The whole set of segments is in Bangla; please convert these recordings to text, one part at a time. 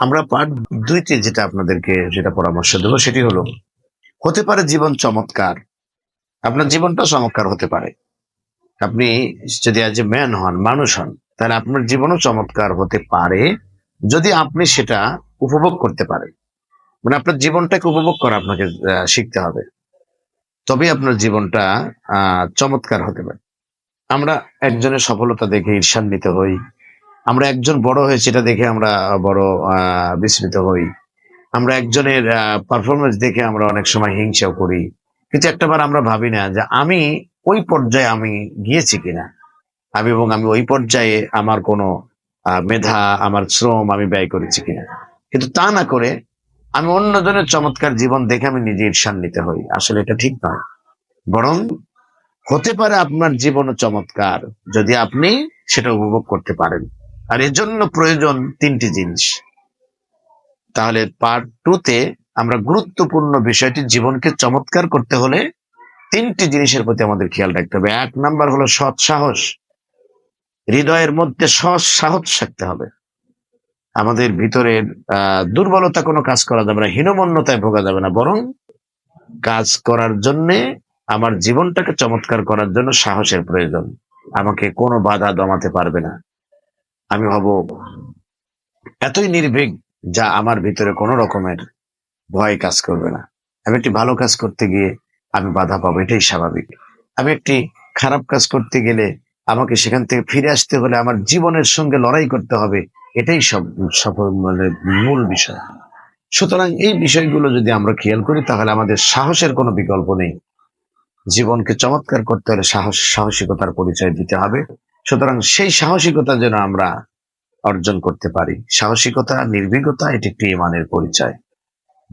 আমরা পার্ট দুইতে যেটা আপনাদেরকে যেটা পরামর্শ দেবো সেটি হলো, হতে পারে জীবন চমৎকার, আপনার জীবনটা চমৎকার হতে পারে। আপনি যদি আজ ম্যান হন, মানুষ হন, তাহলে আপনার জীবনও চমৎকার হতে পারে যদি আপনি সেটা উপভোগ করতে পারেন। মানে আপনার জীবনটাকে উপভোগ করা আপনাকে শিখতে হবে। তবে আপনার জীবনটা চমৎকার হতে পারে। আমরা একজনের সফলতা দেখে ঈর্ষান্বিত হই আমরা একজন বড় হয়েছে, এটা দেখে আমরা বড় বিস্মিত হই। আমরা একজনের পারফরমেন্স দেখে আমরা অনেক সময় হিংসাও করি। কিন্তু একটাবার আমরা ভাবি না যে আমি ওই পর্যায়ে আমি গিয়েছি কিনা। আমি এবং আমি ওই পর্যায়ে আমার কোনো মেধা, আমার শ্রম আমি ব্যয় করেছি কিনা। কিন্তু তা না করে আমি অন্যজনের চমৎকার জীবন দেখে আমি নিজে ঈর্ষান্বিত হই। আসলে এটা ঠিক নয়। বরং হতে পারে আপনার জীবনও চমৎকার, যদি আপনি সেটা উপভোগ করতে পারেন। আর এর জন্য প্রয়োজন তিনটি জিনিস। তাহলে পার্ট টু তে আমরা গুরুত্বপূর্ণ বিষয়টি জীবনকে চমৎকার করতে হলে তিনটি জিনিসের প্রতি আমাদের খেয়াল রাখতে হবে। এক নাম্বার হলো সৎ সাহস। হৃদয়ের মধ্যে সৎ সাহস থাকতে হবে। আমাদের ভিতরের দুর্বলতা কোনো কাজ করা যাবে না, হীনমন্যতায় ভোগা যাবে না, বরং কাজ করার জন্যে আমার জীবনটাকে চমৎকার করার জন্য সাহসের প্রয়োজন। আমাকে কোনো বাধা দমাতে পারবে না। আমি হব এতই নির্ভীক যা আমার ভিতরে কোনো রকমের ভয় কাজ করবে না। আমি একটি ভালো কাজ করতে গিয়ে আমি বাধা পাবো, এটাই স্বাভাবিক। আমি একটি খারাপ কাজ করতে গেলে আমাকে সেখান থেকে ফিরে আসতে হলে আমার জীবনের সঙ্গে লড়াই করতে হবে, এটাই সব, সফল মানে মূল বিষয়। সুতরাং এই বিষয়গুলো যদি আমরা খেয়াল করি, তাহলে আমাদের সাহসের কোনো বিকল্প নেই। জীবনকে চমৎকার করতে হলে সাহস, সাহসিকতার পরিচয় দিতে হবে। সুতরাং সেই সাহসিকতা যেন আমরা অর্জন করতে পারি। সাহসিকতা, নির্ভীকতা, এটি একটি ইমানের পরিচয়।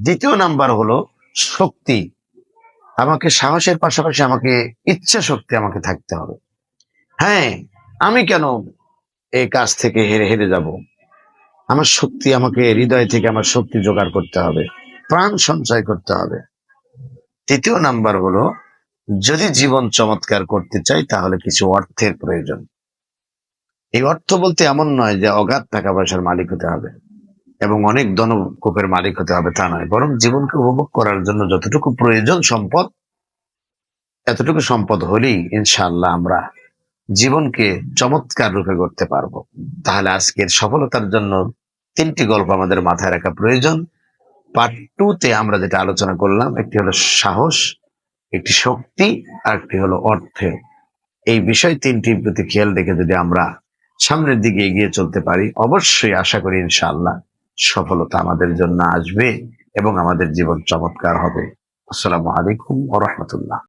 দ্বিতীয় নাম্বার হলো শক্তি। আমাকে সাহসের পাশাপাশি আমাকে ইচ্ছা শক্তি আমাকে থাকতে হবে। হ্যাঁ আমি কেন এই কাজ থেকে হেরে হেরে যাব? আমার শক্তি, আমাকে হৃদয় থেকে আমার শক্তি জোগাড় করতে হবে। প্রাণ সঞ্চয় করতে হবে। তৃতীয় নাম্বার হলো, যদি জীবন চমৎকার করতে চাই, তাহলে কিছু অর্থের প্রয়োজন। এই অর্থ বলতে এমন নয় যে অগাধ টাকা পয়সার মালিক হতে হবে এবং অনেক ধনকূপের মালিক হতে হবে তা নয়, বরং জীবনকে উপভোগ করার জন্য যতটুকু প্রয়োজন সম্পদ, এতটুকু সম্পদ হলেই ইনশাল্লাহ আমরা জীবনকে চমৎকার রূপে করতে পারব। তাহলে আজকের সফলতার জন্য তিনটি গল্প আমাদের মাথায় রাখা প্রয়োজন। পার্ট টু তে আমরা যেটা আলোচনা করলাম, একটি হলো সাহস, একটি শক্তি, আর একটি হলো অর্থে এই বিষয় তিনটির প্রতি খেয়াল রেখে যদি আমরা সামনের দিকে এগিয়ে চলতে পারি, অবশ্যই আশা করি ইনশাআল্লাহ সফলতা আমাদের জন্য আসবে এবং আমাদের জীবন চমৎকার হবে। আসসালামু আলাইকুম ওয়া রাহমাতুল্লাহ।